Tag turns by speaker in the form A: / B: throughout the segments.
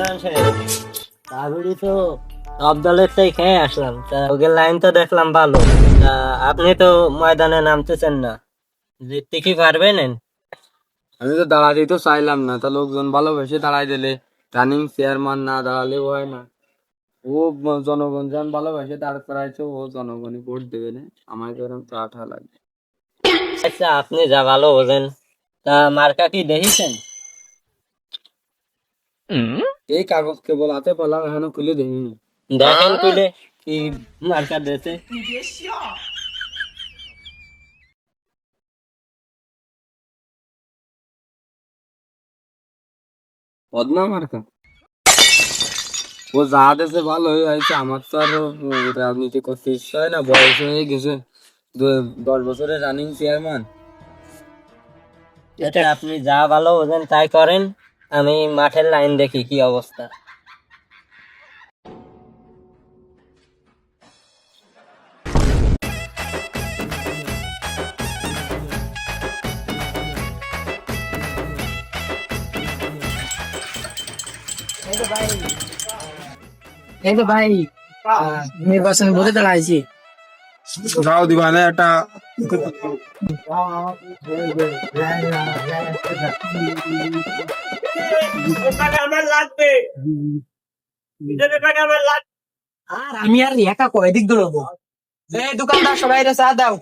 A: প্রধান সাহেব তো তাই খেয়ে আসলাম। তা ওদের লাইন তো দেখলাম ভালো। তা আপনি তো ময়দানে নামতেছেন না। জিততে কি পারবেন?
B: আমি তো দাঁড়াতেই তো চাইলাম না। তা লোকজন ভালোবেসে দাঁড়াই দিলে। রানিং চেয়ারম্যান না দাঁড়ালেও হয় না। ও জনগণ যখন ভালোবাসে দাঁড় করাইছে ও জনগণই ভোট দেবে না। আমার তো এরকম আঠা লাগে।
A: আচ্ছা আপনি যা ভালো বোঝেন তা মার্কা কি দেখেছেন?
B: এই কাগজ কেবল হাতে পেলাম এখনও খুলে দেখিনি
A: দেখেন তুলে কি মার্কা দিয়েছে
B: বদনাম মার্কা? ও যা দেশে ভালো হয়ে আছে আমার তো আর রাজনীতি করতে ইচ্ছা হয় না বয়স হয়ে গেছে। দশ বছরের রানিং চেয়ারম্যান
A: আচ্ছা আপনি যা ভালো বোঝেন তাই করেন। আমি মাঠের লাইন দেখি কি অবস্থা।
C: এই তো ভাই নির্বাচন বলে দাঁড়াইছি।
B: গাও দিবা না একটা
C: আর আমি আর একা কয়দিক দৌড়বো এই দোকানদার সবাই রে চা দাও।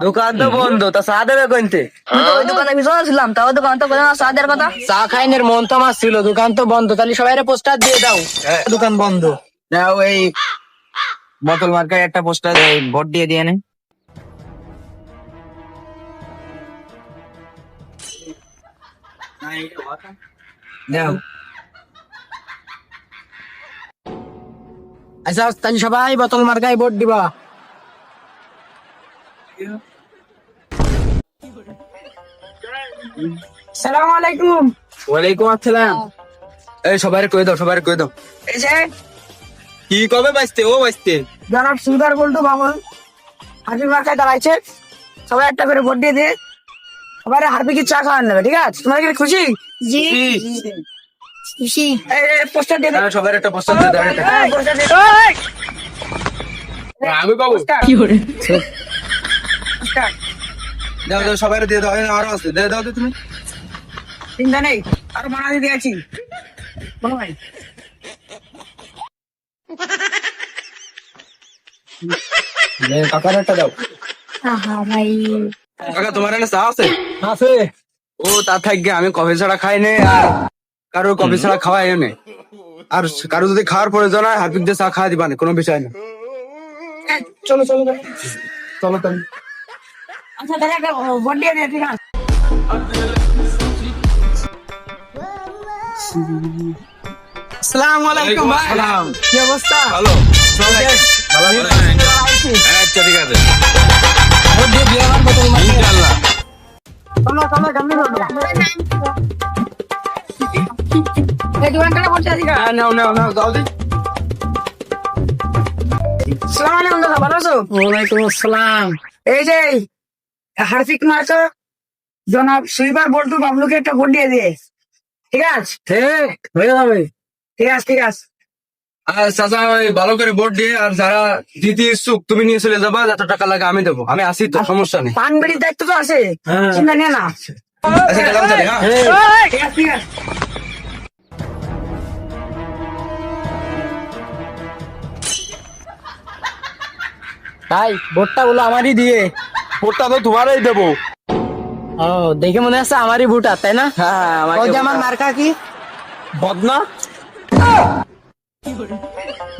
B: দোকান তো বন্ধ তা চা দেবে কইতে
D: আমি ওই দোকানে ভিতরে ছিলাম তাও দোকান তো বলে না সাদের কথা?
C: চা খাইনের মন তো আমার ছিল দোকান তো বন্ধ তাহলে সবাই পোস্টার দিয়ে দাও। দোকান বন্ধ।
B: যাও এই বোতল মার্কায় একটা পোস্টার ভোট দিয়ে দিয়ে নে।
C: দাও আচ্ছা তাহলে সবাই বোতল মার্কায় ভোট দিবা। সালাম আলাইকুম।
B: ওয়ালাইকুম আসসালাম। এই সবাই কই দাও সবাই কই দাও।
C: এই যে
B: কি কবে বাঁচতে ও বাঁচতে?
C: জনাব সুগার বলতো বাবুল। হাজির মার্কায় দাঁড়াইছে। সবাই একটা করে ভোট দিয়ে দিয়ে সবাই হারপিকি চা খাওয়ান নেবে ঠিক আছে? তোমার কি খুশি?
D: জি। খুশি।
C: পোস্টার দিয়ে দে।
B: হ্যাঁ, একটা পোস্টার দিয়ে দাও একটা।
C: পোস্টার দিয়ে
B: আমি পাবো।
C: কি করে
B: দাও দাও সবাই দিয়ে দাও আরও আছে। দিয়ে দাও তো তুমি।
C: চিন্তা নেই আরও মানা দিয়ে বলো ভাই।
B: কাকার একটা দাও।
D: আহা ভাই।
B: কাকা তোমার এনে চা আছে?
C: আছে।
B: ও তা থাকবে আমি কফি ছাড়া খাই নে আর কারও কফি ছাড়া খাওয়াই নে। আর কারও যদি খাওয়ার প্রয়োজন হয় হারপিক দিয়ে চা খাওয়া দিবা না কোনো বিষয় না।
C: চলো চলো চলো।
B: চলো তাহলে
C: আচ্ছা তাহলে একটা ভোট দিয়ে দিয়ে ঠিক আছে। আসসালামু আলাইকুম ভাই।
B: সালাম
C: কি অবস্থা?
B: ভালো। আচ্ছা ঠিক আছে।
C: এই যে হারফিক মার্কা জনাব সুইবার বল্টু বাবলুকে একটা ভোট দিয়ে দিয়ে ঠিক আছে? ঠিক হয়ে যাবে। ঠিক আছে ঠিক আছে
B: আর চাচা ওই ভালো করে ভোট দিয়ে আর যারা দিতে ইচ্ছুক তুমি নিয়ে চলে যাবা যত টাকা লাগে আমি দেবো। আমি আসি তো সমস্যা নেই।
C: পান বেড়ির দায়িত্ব তো আছে। চিন্তা নিয়ে না।
B: আচ্ছা গেলাম তাহলে হ্যাঁ।
C: ঠিক আছে ঠিক আছে তাই ভোটটা বলো আমারই দিয়ে।
B: ভোটটা তো তোমারই দেবো।
C: ও দেখে মনে হচ্ছে আমারই ভোট আর তাই না?
B: হ্যাঁ আমাকে
C: আমার মার্কা কি?
B: বদনা?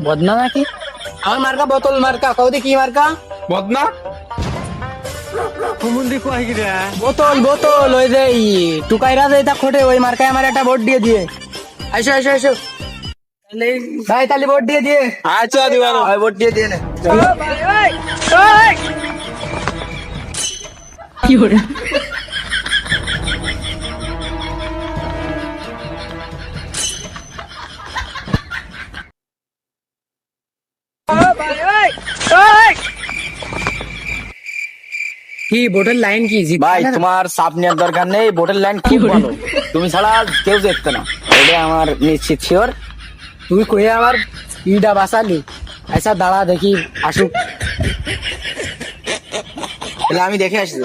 C: বদনা নাকি? আমার মার্কা বোতল মার্কা কৌদি কি মার্কা?
B: বদনা?
C: বোতল বোতল ওই যে টুকাইরা যে এটা খোটে ওই মার্কায় আমার একটা ভোট দিয়ে দিয়ে। আসো আসো আসো ভাই তাহলে ভোট দিয়ে দিয়ে।
B: আচ্ছা দিবানো। ভাই ভোট দিয়ে দিয়ে নে।
C: কি ভোটের লাইন কি?
E: ভাই তোমার চাপ নেওয়ার দরকার নেই ভোটের লাইন কি ভালো তুমি ছাড়া কেউ দেখতে না।
C: এটা আমার নিশ্চিত শিওর তুই কয়ে আমার ইটা বাঁচালি আচ্ছা দাঁড়া দেখি আসুক।
B: তাহলে আমি দেখে আসি।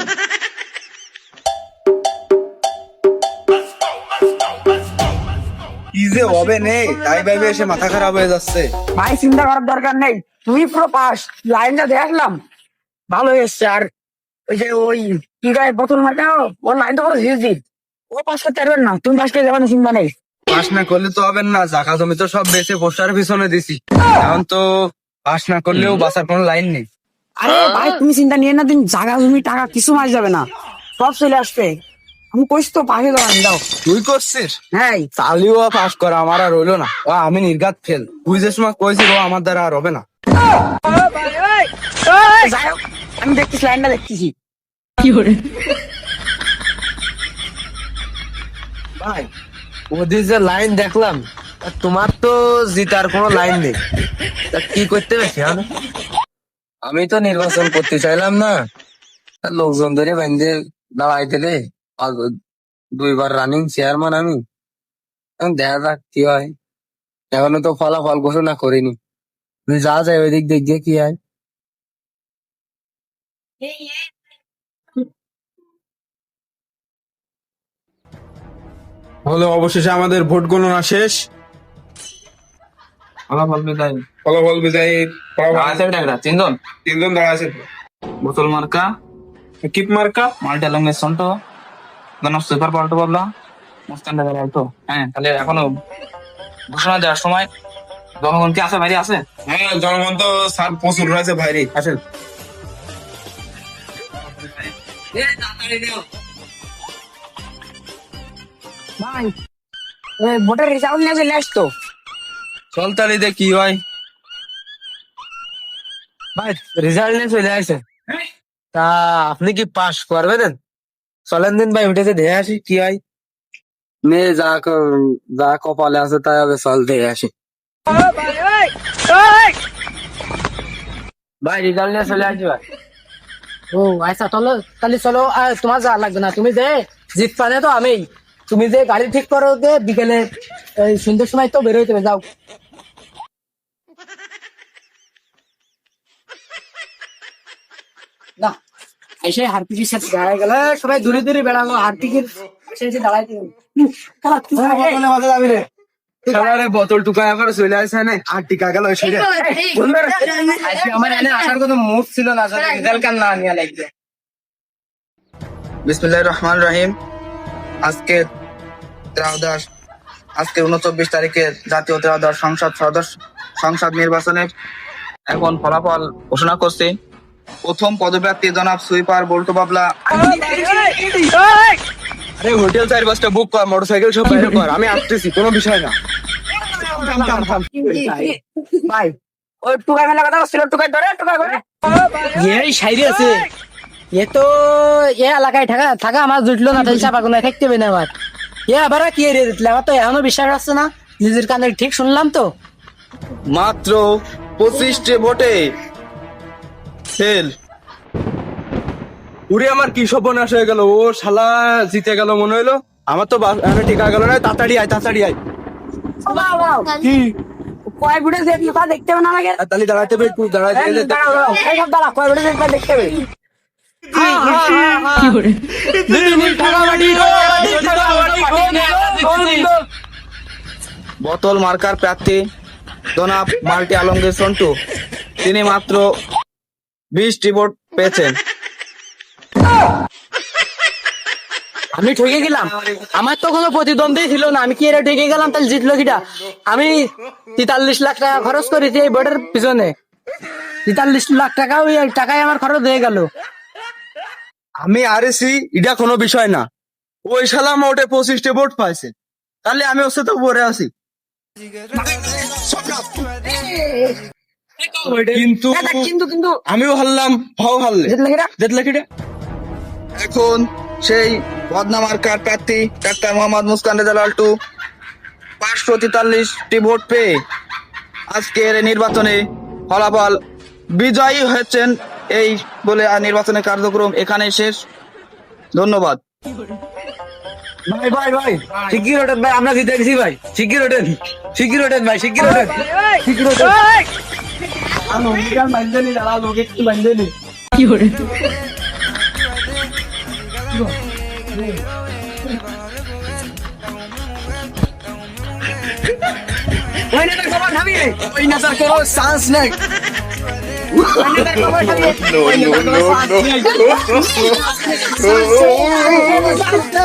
E: কি যে হবে নেই তাই ভাবে এসে মাথা খারাপ হয়ে যাচ্ছে।
C: ভাই চিন্তা করার দরকার নেই। তুই পুরো পাস। লাইনটা দেখলাম। ভালো এসছে আর ওই যে ওই কি গায়ে বোতল ওর লাইন তো ও পাস করতে পারবেন না তুমি পাস করে যাবেন চিন্তা নেই।
E: পাস না করলে তো হবে না জাকা জমি তো সব বেঁচে পোস্টার পিছনে দিছি। এখন তো পাস না করলেও বাঁচার কোনো লাইন নেই।
C: আরে ভাই তুমি চিন্তা নিয়ে না তুমি জায়গা জমি টাকা কিছু মাস যাবে না। সব চলে আসবে। আমি কইছি তো পাশে যাবেন দাও
E: তুই করছিস?
C: হ্যাঁ।
E: চালিও পাস করা আমার আর হইল না। ও আমি নির্ঘাত ফেল তুই যে সময় কইছিস ও আমার দ্বারা আর হবে না।
C: হোক, আমি দেখতেছি লাইনটা দেখতেছি।
E: ভাই ওদের যে লাইন দেখলাম তোমার তো জিতার কোনো লাইন নেই। তা কি করতে পেরেছি আমি আমি তো নির্বাচন করতে চাইলাম না। লোকজন ধরে বেঁধে দাঁড়াই দিলে দুইবার রানিং চেয়ারম্যান আমি। দেখা যাক কি হয়। এখনও তো ফলাফল ঘোষণা করিনি। তুমি যা যায় ওই দিক দেখবে কি হয়।
F: হলো অবশেষে আমাদের ভোট গণনা শেষ।
B: ফলাফল বিদায়।
F: ফলাফল বিজয়ী ফলাফল
B: আছে একটা তিনজন?
F: তিনজন দাঁড়া আছে।
B: বোতল মার্কা
F: কিপ মার্কা।
B: মাল্টি আলমের সন্টো গণপ সুপার পাল্টো বাবলা মুস্তান দাদা আলটো হ্যাঁ তাহলে এখনও ঘোষণা দেওয়ার সময়। জনগণ কি আছে বাইরে আছে?
F: হ্যাঁ জনগণ তো স্যার প্রচুর রয়েছে বাইরে আসেন
C: ভাই ওই ভোটের রেজাল্ট নিয়ে চলে আসতো
E: চল তাহলে দেখ কি হয় ভাই রেজাল্ট নিয়ে চলে আসে। তা আপনি কি পাস করবেন চলেন দিন ভাই উঠেছে দেখে আসি কি হয়? নে যা ক- যা কপালে আছে তাই হবে চল দেখে আসি। ভাই রেজাল্ট নিয়ে চলে আসি ভাই।
C: ও আচ্ছা চলো তাহলে চলো আর তোমার যা লাগবে না। তুমি যে জিত পানে তো আমি তুমি যে গাড়ি ঠিক করো যে বিকেলে এই সন্ধ্যের সময় তো বেরোয় তুমি যাও। না এসে হারপিকের সাথে দাঁড়ায় গেলে। সবাই দূরে দূরে বেড়ালো। হারপিকের এসে এসে দাঁড়াইতে হবে। হুম, খালা, তুই আগে।
E: খেলারে বোতল টুকা করে চলে আসে না আর টিকা গেল সেটা
C: আজকে আমার এনে আসার কোনো মুড ছিল না যদি রেজাল্ট কান না নিয়ে লাগবে
G: বিসমুল্লাহ রহমান রহিম আজকে ত্রয়োদশ আজকে উনচব্বিশ তারিখে জাতীয় সংসদ সদস্য সংসদ নির্বাচনে এখন ফলাফল ঘোষণা করছে প্রথম পদপ্রার্থী জনাব সুইপার বল্টু বাবলা
E: আরে হোটেল চার পাঁচটা বুক কর মোটরসাইকেল সব বাইরে কর আমি আসতেছি কোনো বিষয় না।
C: ভাই ওই টুকাই মেলা কথা ছিল টুকাই ধরে টুকাই করে। এই সাইডে আছে। এ তো এ এলাকায় থাকা থাকা আমার জুটলো না তাই চাপা কোনো থাকতে হবে না আমার। এ আবার কি রে দিতলে আমার তো এখনও বিশ্বাস আসছে না। নিজের কানে ঠিক শুনলাম তো।
E: মাত্র পঁচিশটি ভোটে ফেল উড়ে আমার কি সর্বনাশ হয়ে গেল? ও শালা জিতে গেল মনে হইল। আমার তো এখনও টিকা গেল না তাড়াতাড়ি আয় তাড়াতাড়ি আয়। কি?
C: কয় বুড়ে যে তা দেখতে না লাগে
E: তাহলে দাঁড়াতে হবে একটু দাঁড়াতে
C: দাঁড়া কয় বুড়ে যে দেখতে হবে।
G: বোতল মার্কার প্রার্থী জনাব মাল্টি আলমগীর সন্টু। তিনি মাত্র বিশটি ভোট পেয়েছেন।
C: আমি ঠকে গেলাম। আমার তো কোনো প্রতিদ্বন্দ্বী ছিল না। আমি কি এরা ঠকে গেলাম তাহলে জিতলো কিটা? আমি তেতাল্লিশ লাখ টাকা খরচ করেছি এই বোর্ডের পিছনে। তেতাল্লিশ লাখ টাকা ওই টাকায় আমার খরচ হয়ে গেল।
E: আমি আরেছি এটা কোনো বিষয় না। ওই শালা মোটে পঁচিশটি ভোট পাইছে। তাহলে আমি ওর সাথে পরে আছি। কিন্তু
C: কিন্তু কিন্তু
E: আমিও হারলাম ভাও হারলে।
C: জিতলো কিটা?
E: দেখলে কি রে?
G: এখন সেই বদনামার কার প্রার্থী? ডাক্তার মোহাম্মদ মুসকান রেজাল লাল্টু। পাঁচশো তেতাল্লিশটি ভোট পেয়ে আজকের নির্বাচনে ফলাফল বিজয়ী হয়েছেন এই বলে আর নির্বাচনের কার্যক্রম এখানে শেষ। ধন্যবাদ।
E: ভাই ভাই ভাই শিগগির ওঠেন ভাই আমরা জিতে গেছি ভাই। শিগগির ওঠেন শিগগির ওঠেন ভাই শিগগির ওঠেন। শিগগির ওঠেন।
H: কি করে?
I: ওই নেতার খবর খাবি
E: ওই নেতার কোনো চান্স নেই
C: no, no, no, no.